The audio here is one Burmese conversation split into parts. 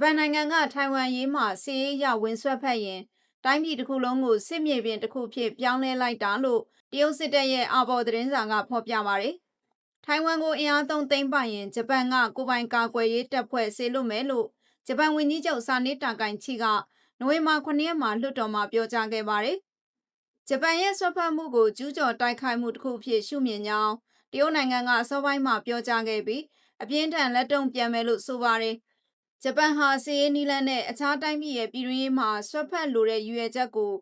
ပန်နိုင်ငံကထိုင်ဝမ်ရေးမှာစီးရေးရဝင်ဆွတ်ဖက်ရင်တိုင်းပြည်တစ်ခုလုံးကိုစစ်မြေပြင်တစ်ခုဖြစ်ပြောင်းလဲလိုက်တာလို့တရုတ်စစ်တပ်ရဲ့အာဘော်သတင်းစာကဖော်ပြပါတယ်။ထိုင်ဝမ်ကိုအင်အားသုံးသိမ်းပိုက်ရင်ဂျပန်ကကိုယ်ပိုင်ကာကွယ်ရေးတပ်ဖွဲ့ဆေလွတ်မယ်လို့ဂျပန်ဝန်ကြီးချုပ်စာနေတာကိုင်ချီကနိုဝင်ဘာ9ရက်မှာလွှတ်တော်မှာပြောကြားခဲ့ပါတယ်။ဂျပန်ရဲ့ဆွတ်ဖက်မှုကိုကျူးကျော်တိုက်ခိုက်မှုတစ်ခုဖြစ်ရှုမြင်ကြောင်းတရုတ်နိုင်ငံကအစောပိုင်းမှာပြောကြားခဲ့ပြီးအပြင်းထန်လက်တုံ့ပြန်မယ်လို့ဆိုပါတယ်။ ဂျပန်ဟာစီးရေးနီလန်နဲ့အခြားတိုင်းပြည်ရဲ့ပြည်တွင်းရေးမှာဆွတ်ဖက်လိုတဲ့ရွေချက်ကို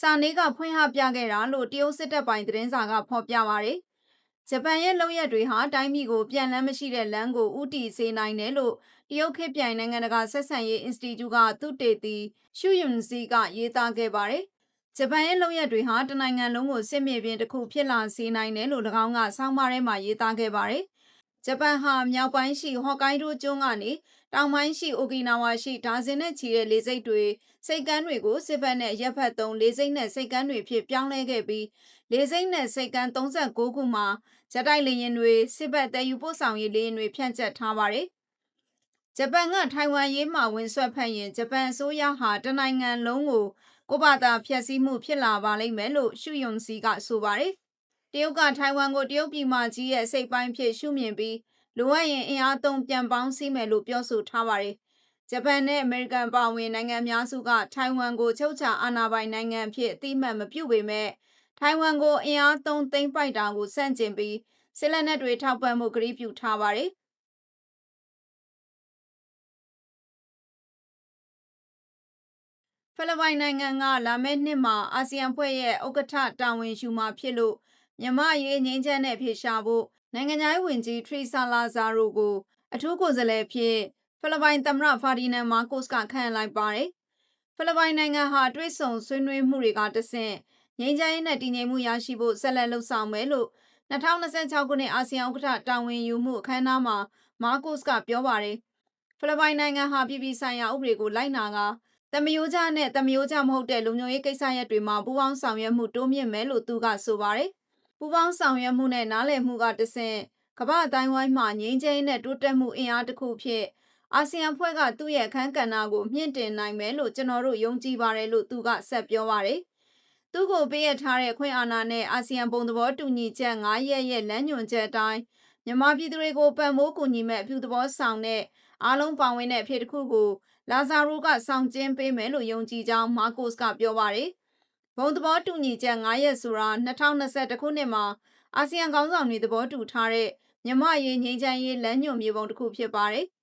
စာနေကဖွင့်ဟပြခဲ့တာလို့တရုတ်စစ်တပ်ပိုင်သတင်းစာကဖော်ပြပါတယ်။ဂျပန်ရဲ့လုပ်ရက်တွေဟာတိုင်းပြည်ကိုပြန်လန်းမရှိတဲ့လမ်းကိုဥတီစေနိုင်တယ်လို့တရုတ်ခေတ်ပြိုင်နိုင်ငံတကာဆက်ဆံရေးအင်စတီကျူကသူတေသီရှုယွန်စီကရေးသားခဲ့ပါတယ်။ဂျပန်ရဲ့လုပ်ရက်တွေဟာတနိုင်ငံလုံးကိုစစ်မြေပြင်တစ်ခုဖြစ်လာစေနိုင်တယ်လို့၎င်းကဆောင်းပါးထဲမှာရေးသားခဲ့ပါတယ်။ ဂျပန်ဟာမြောက်ပိုင်းရှိဟော့ကိုင်းဒိုကျွန်းကနေတောင်ပိုင်းရှိအိုကီနာဝါရှိဒါဇင်နဲ့ချီတဲ့လေဆိပ်တွေစိတ်ကမ်းတွေကိုစစ်ဘက်နဲ့ရက်ဖက်သုံးလေဆိပ်နဲ့စိတ်ကမ်းတွေဖြစ်ပြောင်းလဲခဲ့ပြီးလေဆိပ်နဲ့စိတ်ကမ်း39ခုမှာဂျက်တိုက်လေယာဉ်တွေစစ်ဘက်တည်ယူပို့ဆောင်ရေးလေယာဉ်တွေဖြန့်ကျက်ထားပါတယ်။ဂျပန်ကထိုင်ဝမ်ရေးမှာဝင်ဆွတ်ဖက်ရင်ဂျပန်အစိုးရဟာတနိုင်ငံလုံးကိုကိုဘာသာဖျက်ဆီးမှုဖြစ်လာပါလိမ့်မယ်လို့ရှုယွန်စီကဆိုပါတယ်။ တရုတ်ကထိုင်ဝမ်ကိုတရုတ်ပြည်မကြီးရဲ့စိတ်ပိုင်းဖြစ်ရှုမြင်ပြီးလိုအပ်ရင်အင်အားသုံးပြန်ပေါင်းစည်းမယ်လို့ပြောဆိုထားပါတယ်။ဂျပန်နဲ့အမေရိကန်ပါဝင်နိုင်ငံများစုကထိုင်ဝမ်ကိုချုပ်ချာအာဏာပိုင်နိုင်ငံဖြစ်အတိအမှတ်မပြုပေမဲ့ထိုင်ဝမ်ကိုအင်အားသုံးသိမ်းပိုက်တာကိုစန့်ကျင်ပြီးစစ်လက်နက်တွေထောက်ပံ့မှုကတိပြုထားပါတယ်။ဖိလစ်ပိုင်နိုင်ငံကလာမယ့်နှစ်မှာအာဆီယံဖွဲ့ရဲ့ဥက္ကဋ္ဌတာဝန်ယူမှာဖြစ်လို့ မြမရေးငင်းချမ်းတဲ့ဖေရှာဖို့နိုင်ငံသားဝင်ကြီးထရီဆာလာဇာရိုကို အထူးကိုယ်စားလှယ်ဖြစ်ဖိလစ်ပိုင်သမ္မတဖာဒီနန်မာကိုစ်ကခန့်လိုက်ပါတယ်။ဖိလစ်ပိုင်နိုင်ငံဟာတွဲဆုံဆွေးနွေးမှုတွေကတဆင့်ငြိမ်းချမ်းရေးနဲ့တည်ငြိမ်မှုရရှိဖို့ဆက်လက်လှုပ်ဆောင်မယ်လို့2026ခုနှစ်အာဆီယံဥက္ကဋ္ဌတာဝန်ယူမှုအခမ်းအနားမှာမာကိုစ်ကပြောပါတယ်။ဖိလစ်ပိုင်နိုင်ငံဟာပြည်ပဆိုင်ရာဥပဒေကိုလိုက်နာကတမယိုးကြနဲ့တမယိုးကြမဟုတ်တဲ့လူမျိုးရေးကိစ္စရပ်တွေမှာပူးပေါင်းဆောင်ရွက်မှုတိုးမြင့်မယ်လို့သူကဆိုပါတယ်။ ပူးပေါင်းဆောင်ရွက်မှုနဲ့နားလည်မှုကတဆင့်ကမ္ဘာအတိုင်းဝိုင်းမှာငြိမ်းချမ်းနဲ့တိုးတက်မှုအင်အားတစ်ခုဖြစ်အာဆီယံဖွဲ့ကသူ့ရဲ့အခန်းကဏ္ဍကိုမြင့်တင်နိုင်မယ်လို့ကျွန်တော်တို့ယုံကြည်ပါတယ်လို့သူကဆက်ပြောပါတယ်။သူ့ကိုပေးရထားတဲ့ခွင့်အာဏာနဲ့အာဆီယံပုံသဘောတူညီချက်9ရက်ရဲ့လမ်းညွှန်ချက်အတိုင်းမြန်မာပြည်သူတွေကိုပံ့ပိုးကူညီမဲ့အပြုသဘောဆောင်တဲ့အားလုံးပါဝင်တဲ့အဖြစ်တစ်ခုကိုလာဇာရိုကဆောင်ကျင်းပေးမယ်လို့ယုံကြည်ကြောင်းမာကိုစ်ကပြောပါတယ်။ ဘုံသဘောတူညီချက်9ရက်ဆိုတာ2021ခုနှစ်မှာအာဆီယံခေါင်းဆောင်တွေသဘောတူထားတဲ့မြမရေးငြိမ်းချမ်းရေးလမ်းညွှန်မြေပုံတစ်ခုဖြစ်ပါတယ်။